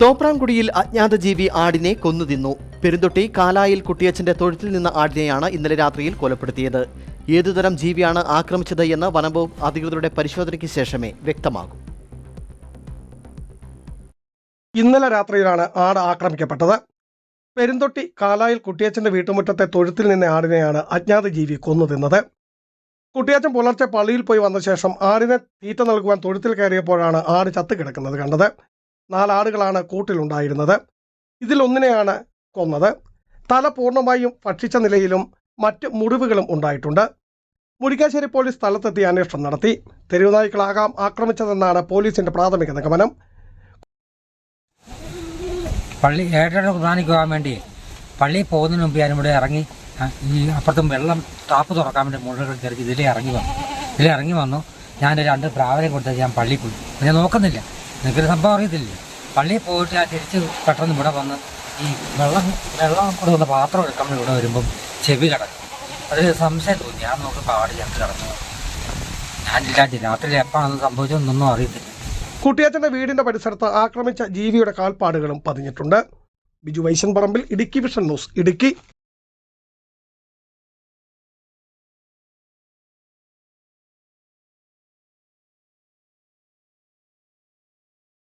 തോപ്രാംകുടിയിൽ അജ്ഞാത ജീവി ആടിനെ കൊന്നുതിന്നു. പെരുന്തൊട്ടി കാലായിൽ കുട്ടിയച്ഛന്റെ തൊഴുത്തിൽ നിന്ന ആടിനെയാണ് ഇന്നലെ രാത്രിയിൽ കൊലപ്പെടുത്തിയത്. ഏതുതരം ജീവിയാണ് ആക്രമിച്ചത് എന്ന് വനംവകുപ്പ് അധികൃതരുടെ പരിശോധനയ്ക്ക് ശേഷമേ വ്യക്തമാകൂ. ഇന്നലെ രാത്രിയിലാണ് ആട് ആക്രമിക്കപ്പെട്ടത്. പെരുന്തൊട്ടി കാലായിൽ കുട്ടിയച്ചന്റെ വീട്ടുമുറ്റത്തെ തൊഴുത്തിൽ നിന്ന ആടിനെയാണ് അജ്ഞാത ജീവി കൊന്നു തിന്നത് കുട്ടിയച്ചൻ പുലർച്ചെ പള്ളിയിൽ പോയി വന്ന ശേഷം ആടിനെ തീറ്റ നൽകുവാൻ തൊഴുത്തിൽ കയറിയപ്പോഴാണ് ആട് ചത്തു കിടക്കുന്നത് കണ്ടത്. നാലാടുകളാണ് കൂട്ടിലുണ്ടായിരുന്നത്. ഇതിലൊന്നിനെയാണ് കൊന്നത്. തല പൂർണമായും ഭക്ഷിച്ച നിലയിലും മറ്റ് മുറിവുകളും ഉണ്ടായിട്ടുണ്ട്. മുരിക്കാശ്ശേരി പോലീസ് സ്ഥലത്തെത്തി അന്വേഷണം നടത്തി. തെരുവുനായ്ക്കളാകാം ആക്രമിച്ചതെന്നാണ് പോലീസിന്റെ പ്രാഥമിക നിഗമനം. പള്ളി ഏഴര കുർബാനയ്ക്ക് പോകാൻ വേണ്ടി പള്ളിയിൽ പോകുന്നതിന് മുമ്പ് ഞാൻ ഇവിടെ ഇറങ്ങി ഈ അപ്പുറത്തും വെള്ളം ടാപ്പ് തുറക്കാൻ വേണ്ടി മുഴുവൻ കയറി ഇതിലേ ഇറങ്ങി വന്നു. ഇതിലേ ഇറങ്ങി വന്നു. ഞാൻ രണ്ട് പ്രാവനെ കൊടുത്തത് ഞാൻ പള്ളിയിൽ പോയി. ഞാൻ നോക്കുന്നില്ല. എനിക്കൊരു സംഭവം അറിയത്തില്ല? പള്ളിയിൽ പോയിട്ട് ഞാൻ തിരിച്ച് പെട്ടെന്ന് ഇവിടെ വന്ന് ഈ വെള്ളം വെള്ളം കൊടുക്കുന്ന പാത്രം എടുക്കാൻ ഇവിടെ വരുമ്പം ചെവി കിടക്കും. അതിൽ സംശയം തോന്നി. ഞാൻ നോക്കി പാടി കിടന്നു ഞാൻ ഇല്ലാണ്ട് രാത്രി എപ്പോഴാണ് സംഭവിച്ചതെന്നൊന്നും അറിയത്തില്ല. കുട്ടിയാച്ചന്റെ വീടിന്റെ പരിസരത്ത് ആക്രമിച്ച ജീവിയുടെ കാൽപ്പാടുകളും പതിഞ്ഞിട്ടുണ്ട്. Biju Vaishan Parambil Idukki vision news Idukki.